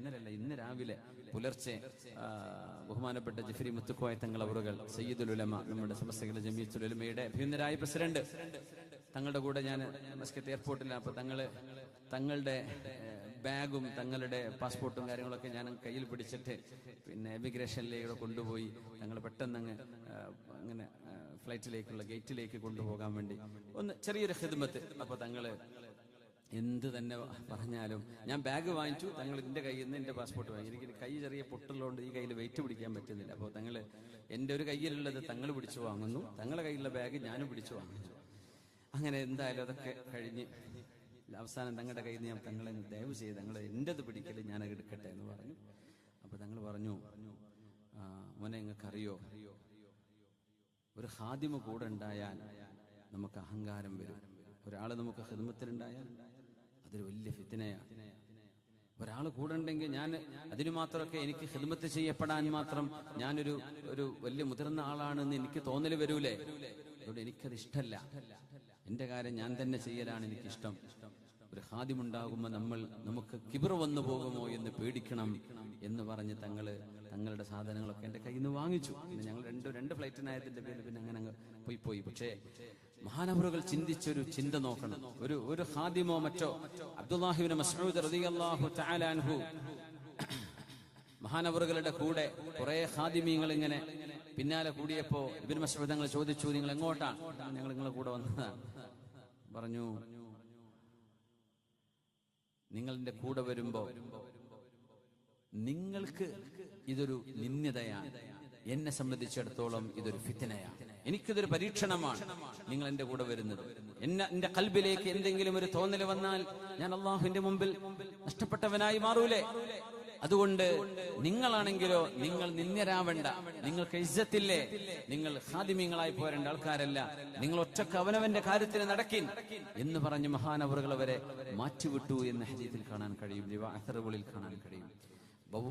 ഇന്നലല്ല ഇന്ന് രാവിലെ പുലർച്ചെ ബഹുമാനപ്പെട്ട ജഫരി മുത്തുക്കോയ തങ്ങൾ അവറുകൾ സയ്യിദുൽ ഉലമ നമ്മുടെ സമസ്തകളുടെ ഉലമയുടെ അഭ്യുന്നരായ പ്രസിഡന്റ് തങ്ങളുടെ കൂടെ ഞാൻ മസ്കത്ത് എയർപോർട്ടിൽ അപ്പൊ തങ്ങൾ തങ്ങളുടെ ബാഗും തങ്ങളുടെ പാസ്പോർട്ടും കാര്യങ്ങളൊക്കെ ഞാൻ കയ്യിൽ പിടിച്ചിട്ട് പിന്നെ എമിഗ്രേഷനിലേക്ക് കൊണ്ടുപോയി തങ്ങൾ പെട്ടെന്ന് അങ്ങ് അങ്ങനെ ഫ്ലൈറ്റിലേക്കുള്ള ഗേറ്റിലേക്ക് കൊണ്ടുപോകാൻ വേണ്ടി ഒന്ന് ചെറിയൊരു ഹിദ്മത്ത് അപ്പൊ തങ്ങൾ എന്ത് തന്നെ പറഞ്ഞാലും ഞാൻ ബാഗ് വാങ്ങിച്ചു. തങ്ങൾ എന്റെ കയ്യിൽ നിന്ന് എന്റെ പാസ്പോർട്ട് വാങ്ങി. എനിക്ക് കൈ ചെറിയ പൊട്ടുള്ളതുകൊണ്ട് ഈ കയ്യിൽ വെയിറ്റ് പിടിക്കാൻ പറ്റുന്നില്ല. അപ്പോൾ തങ്ങൾ എന്റെ ഒരു കയ്യിലുള്ളത് തങ്ങൾ പിടിച്ചു വാങ്ങുന്നു. തങ്ങളെ കയ്യിലുള്ള ബാഗ് ഞാനും പിടിച്ചു വാങ്ങുന്നു. അങ്ങനെ എന്തായാലും അതൊക്കെ കഴിഞ്ഞ് അവസാനം തങ്ങളുടെ കയ്യിൽ നിന്ന് ഞാൻ തങ്ങളെ ദയവ് ചെയ്ത് തങ്ങൾ എന്റേത് പിടിക്കൽ ഞാനത് എടുക്കട്ടെ എന്ന് പറഞ്ഞു. അപ്പൊ തങ്ങൾ പറഞ്ഞു മോനെ നിങ്ങൾക്കറിയോ? ഒരു ഹാദിമ കൂടെ ഉണ്ടായാൽ നമുക്ക് അഹങ്കാരം വരും. ഒരാൾ നമുക്ക് ഹിദ്മത്തിലുണ്ടായാൽ അതൊരു വലിയ ഫിത്തിനയാണ് ഒരാൾ കൂടെ ഉണ്ടെങ്കിൽ ഞാൻ അതിനു മാത്രമൊക്കെ എനിക്ക് ഹിദ്മത്ത് ചെയ്യപ്പെടാൻ മാത്രം ഞാനൊരു ഒരു വലിയ മുതിർന്ന ആളാണെന്ന് എനിക്ക് തോന്നൽ വരൂലേ? അതുകൊണ്ട് എനിക്കത് ഇഷ്ടമല്ല എന്റെ കാര്യം ഞാൻ തന്നെ ചെയ്യലാണ് എനിക്കിഷ്ടം. ഒരു ഹാദ്യമുണ്ടാകുമ്പോൾ നമ്മൾ നമുക്ക് കിബർ വന്നു പോകുമോ എന്ന് പേടിക്കണം എന്ന് പറഞ്ഞ് തങ്ങൾ തങ്ങളുടെ സാധനങ്ങളൊക്കെ എന്റെ കയ്യിൽ നിന്ന് വാങ്ങിച്ചു ഞങ്ങൾ രണ്ട് രണ്ട് ഫ്ലൈറ്റിനായതിന്റെ പേര് പിന്നെ അങ്ങനെ അങ്ങ് പോയി പോയി. പക്ഷേ മഹാനവറുകൾ ചിന്തിച്ചൊരു ചിന്ത നോക്കണം. ഒരു ഒരു ഹാദിമോ മറ്റോ അബ്ദുല്ലാഹിബിന് മസൂദ് അൻഹു മഹാനവറുകളുടെ കൂടെ കുറെ ഹാദിമീങ്ങൾ ഇങ്ങനെ പിന്നാലെ കൂടിയപ്പോ ഇബിൻ മസൂദ് ഞങ്ങൾ ചോദിച്ചു നിങ്ങൾ എങ്ങോട്ടാണ് ഞങ്ങൾ നിങ്ങളെ കൂടെ വന്നതാണ് പറഞ്ഞു നിങ്ങളുടെ കൂടെ വരുമ്പോ നിങ്ങൾക്ക് ഇതൊരു നിന്ദ്യതയാണ് എന്നെ സംബന്ധിച്ചിടത്തോളം ഇതൊരു ഫിത്തനയാണ് എനിക്കിതൊരു പരീക്ഷണമാണ്. നിങ്ങൾ എന്റെ കൂടെ വരുന്നത്. എന്നെ എന്റെ കൽബിലേക്ക് എന്തെങ്കിലും ഒരു തോന്നൽ വന്നാൽ ഞാൻ അള്ളാഹുവിന്റെ മുമ്പിൽ നഷ്ടപ്പെട്ടവനായി മാറൂലേ? അതുകൊണ്ട് നിങ്ങളാണെങ്കിലോ നിങ്ങൾ നിന്ദരാവണ്ട നിങ്ങൾക്ക് ഇജ്ജത്തില്ലേ? നിങ്ങൾ ഹാദിമ്യങ്ങളായി പോരേണ്ട ആൾക്കാരല്ല നിങ്ങൾ ഒറ്റയ്ക്ക് അവനവന്റെ കാര്യത്തിന് നടക്കിൻ എന്ന് പറഞ്ഞ് മഹാനവറുകൾ അവരെ മാറ്റിവിട്ടു എന്ന ഹദീത്തിൽ കാണാൻ കഴിയും. ദിവാ കാണാൻ കഴിയും.